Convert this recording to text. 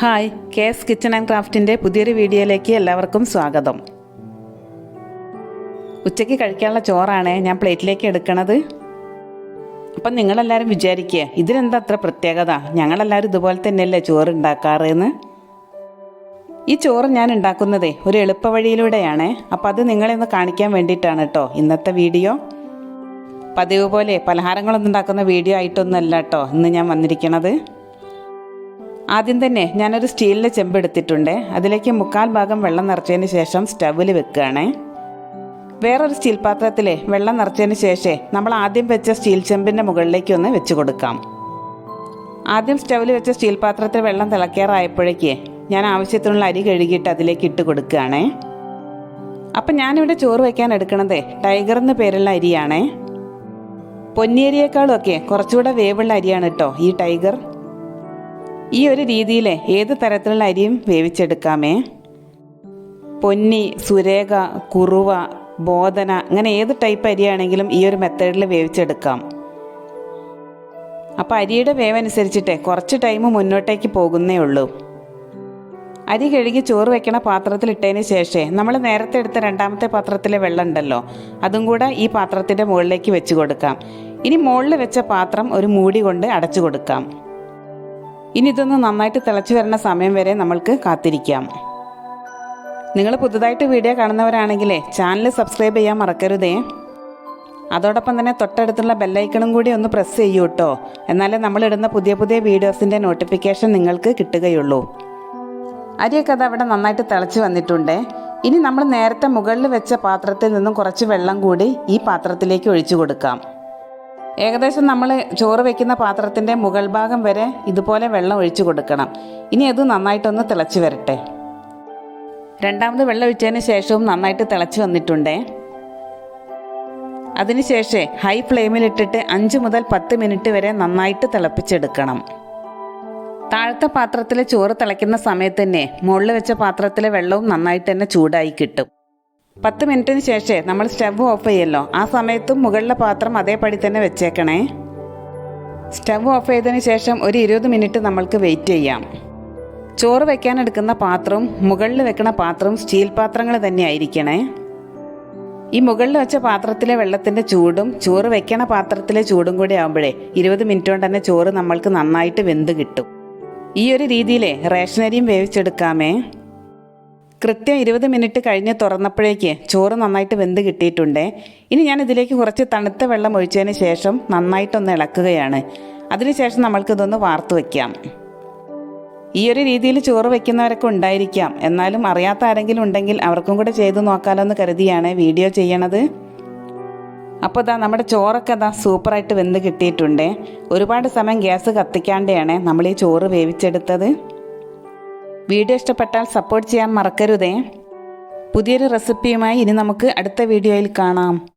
Hi case kitchen and ക്രാഫ്റ്റിന്റെ പുതിയൊരു വീഡിയോയിലേക്ക് എല്ലാവർക്കും സ്വാഗതം. ഉച്ചയ്ക്ക് കഴിക്കാനുള്ള ചോറാണ് ഞാൻ പ്ലേറ്റിലേക്ക് എടുക്കണത്. അപ്പം നിങ്ങളെല്ലാവരും വിചാരിക്കുക ഇതിനെന്താ അത്ര പ്രത്യേകത? ഞങ്ങളെല്ലാവരും ഇതുപോലെ തന്നെയല്ലേ ചോറ് ഉണ്ടാക്കാറ് എന്ന് ഈ ചോറ് ഞാൻ ഉണ്ടാക്കുന്നതേ ഒരു എളുപ്പവഴിയിലൂടെയാണ്. അപ്പം അത് നിങ്ങളെ ഒന്ന് കാണിക്കാൻ വേണ്ടിയിട്ടാണ് കേട്ടോ ഇന്നത്തെ വീഡിയോ. പതിവ് പോലെ പലഹാരങ്ങളൊന്നും ഉണ്ടാക്കുന്ന വീഡിയോ ആയിട്ടൊന്നുമല്ല കേട്ടോ ഇന്ന് ഞാൻ വന്നിരിക്കണത്. ആദ്യം തന്നെ ഞാനൊരു സ്റ്റീലിന്റെ ചെമ്പ് എടുത്തിട്ടുണ്ട്. അതിലേക്ക് മുക്കാൽ ഭാഗം വെള്ളം നിറച്ചതിന് ശേഷം സ്റ്റവിൽ വെക്കുകയാണേ. വേറൊരു സ്റ്റീൽ പാത്രത്തിൽ വെള്ളം നിറച്ചതിന് ശേഷം നമ്മൾ ആദ്യം വെച്ച സ്റ്റീൽ ചെമ്പിന്റെ മുകളിലേക്ക് ഒന്ന് വെച്ച് കൊടുക്കാം. ആദ്യം സ്റ്റവിൽ വെച്ച സ്റ്റീൽ പാത്രത്തിൽ വെള്ളം തിളക്കാറായപ്പോഴേക്ക് ഞാൻ ആവശ്യത്തിനുള്ള അരി കഴുകിയിട്ട് അതിലേക്ക് ഇട്ട് കൊടുക്കുകയാണേ. അപ്പം ഞാനിവിടെ ചോറ് വയ്ക്കാൻ എടുക്കണത് ടൈഗർ എന്ന പേരുള്ള അരിയാണേ. പൊന്നിയരിയേക്കാളും ഒക്കെ കുറച്ചുകൂടെ വേവുള്ള അരിയാണ് കേട്ടോ ഈ ടൈഗർ. ഈ ഒരു രീതിയിൽ ഏത് തരത്തിലുള്ള അരിയും വേവിച്ചെടുക്കാമേ? പൊന്നി സുരേഖ കുറുവ ബോധന അങ്ങനെ ഏത് ടൈപ്പ് അരിയാണെങ്കിലും ഈ ഒരു മെത്തേഡിൽ വേവിച്ചെടുക്കാം. അപ്പോൾ അരിയുടെ വേവനുസരിച്ചിട്ട് കുറച്ച് ടൈം മുന്നോട്ടേക്ക് പോകുന്നേ ഉള്ളൂ. അരി കഴുകി ചോറ് വെക്കണ പാത്രത്തിൽ ഇട്ടതിന് ശേഷം നമ്മൾ നേരത്തെ എടുത്ത രണ്ടാമത്തെ പാത്രത്തിലെ വെള്ളം ഉണ്ടല്ലോ അതും കൂടെ ഈ പാത്രത്തിന്റെ മുകളിലേക്ക് വെച്ച് കൊടുക്കാം. ഇനി മുകളിൽ വെച്ച പാത്രം ഒരു മൂടി കൊണ്ട് അടച്ചു കൊടുക്കാം. ഇനി ഇതൊന്ന് നന്നായിട്ട് തിളച്ചു വരുന്ന സമയം വരെ നമ്മൾക്ക് കാത്തിരിക്കാം. നിങ്ങൾ പുതുതായിട്ട് വീഡിയോ കാണുന്നവരാണെങ്കിലേ ചാനൽ സബ്സ്ക്രൈബ് ചെയ്യാൻ മറക്കരുതേ. അതോടൊപ്പം തന്നെ തൊട്ടടുത്തുള്ള ബെല്ലൈക്കണും കൂടി ഒന്ന് പ്രസ് ചെയ്യൂ കേട്ടോ എന്നാലേ നമ്മളിടുന്ന പുതിയ പുതിയ വീഡിയോസിന്റെ നോട്ടിഫിക്കേഷൻ നിങ്ങൾക്ക് കിട്ടുകയുള്ളൂ. അരിയൊക്കെ അത് അവിടെ നന്നായിട്ട് തിളച്ച് വന്നിട്ടുണ്ട്. ഇനി നമ്മൾ നേരത്തെ മുകളിൽ വെച്ച പാത്രത്തിൽ നിന്നും കുറച്ച് വെള്ളം കൂടി ഈ പാത്രത്തിലേക്ക് ഒഴിച്ചു കൊടുക്കാം. ഏകദേശം നമ്മൾ ചോറ് വെക്കുന്ന പാത്രത്തിന്റെ മുകൾ ഭാഗം വരെ ഇതുപോലെ വെള്ളം ഒഴിച്ചു കൊടുക്കണം. ഇനി അത് നന്നായിട്ടൊന്ന് തിളച്ച് വരട്ടെ. രണ്ടാമത് വെള്ളം ഒഴിച്ചതിന് ശേഷവും നന്നായിട്ട് തിളച്ച് വന്നിട്ടുണ്ടേ. അതിനുശേഷം ഹൈ ഫ്ലെയിമിലിട്ടിട്ട് അഞ്ച് മുതൽ പത്ത് മിനിറ്റ് വരെ നന്നായിട്ട് തിളപ്പിച്ചെടുക്കണം. താഴത്തെ പാത്രത്തിൽ ചോറ് തിളയ്ക്കുന്ന സമയത്ത് തന്നെ മുകളിൽ വെച്ച പാത്രത്തിലെ വെള്ളവും നന്നായിട്ട് തന്നെ ചൂടായി കിട്ടും. പത്ത് മിനിറ്റിന് ശേഷം നമ്മൾ സ്റ്റവ് ഓഫ് ചെയ്യല്ലോ. ആ സമയത്തും മുകളിലെ പാത്രം അതേപടി തന്നെ വെച്ചേക്കണേ. സ്റ്റവ് ഓഫ് ചെയ്തതിന് ശേഷം ഒരു ഇരുപത് മിനിറ്റ് നമ്മൾക്ക് വെയിറ്റ് ചെയ്യാം. ചോറ് വെക്കാൻ എടുക്കുന്ന പാത്രവും മുകളിൽ വെക്കുന്ന പാത്രവും സ്റ്റീൽ പാത്രങ്ങൾ തന്നെ ആയിരിക്കണേ. ഈ മുകളിൽ വെച്ച പാത്രത്തിലെ വെള്ളത്തിന്റെ ചൂടും ചോറ് വെക്കണ പാത്രത്തിലെ ചൂടും കൂടി ആകുമ്പോഴേ ഇരുപത് മിനിറ്റ് കൊണ്ട് തന്നെ ചോറ് നമ്മൾക്ക് നന്നായിട്ട് വെന്ത് കിട്ടും. ഈ ഒരു രീതിയിലേ റേഷനരിയും വേവിച്ചെടുക്കാമേ. കൃത്യം ഇരുപത് മിനിറ്റ് കഴിഞ്ഞ് തുറന്നപ്പോഴേക്ക് ചോറ് നന്നായിട്ട് വെന്ത് കിട്ടിയിട്ടുണ്ട്. ഇനി ഞാൻ ഇതിലേക്ക് കുറച്ച് തണുത്ത വെള്ളം ഒഴിച്ചതിന് ശേഷം നന്നായിട്ടൊന്ന് ഇളക്കുകയാണ്. അതിനുശേഷം നമ്മൾക്കിതൊന്ന് വാർത്ത് വയ്ക്കാം ഈ ഒരു രീതിയിൽ ചോറ് വെക്കുന്നവരൊക്കെ ഉണ്ടായിരിക്കാം. എന്നാലും അറിയാത്ത ആരെങ്കിലും ഉണ്ടെങ്കിൽ അവർക്കും കൂടെ ചെയ്തു നോക്കാലോ എന്ന് കരുതിയാണ് വീഡിയോ ചെയ്യണത്. അപ്പോൾ ഇതാ നമ്മുടെ ചോറൊക്കെ ഇതാ സൂപ്പറായിട്ട് വെന്ത് കിട്ടിയിട്ടുണ്ട്. ഒരുപാട് സമയം ഗ്യാസ് കത്തിക്കാണ്ടെയാണ് നമ്മൾ ഈ ചോറ് വേവിച്ചെടുത്തത്. വീഡിയോ ഇഷ്ടപ്പെട്ടാൽ സപ്പോർട്ട് ചെയ്യാൻ മറക്കരുതേ. പുതിയൊരു റെസിപ്പിയുമായി ഇനി നമുക്ക് അടുത്ത വീഡിയോയിൽ കാണാം.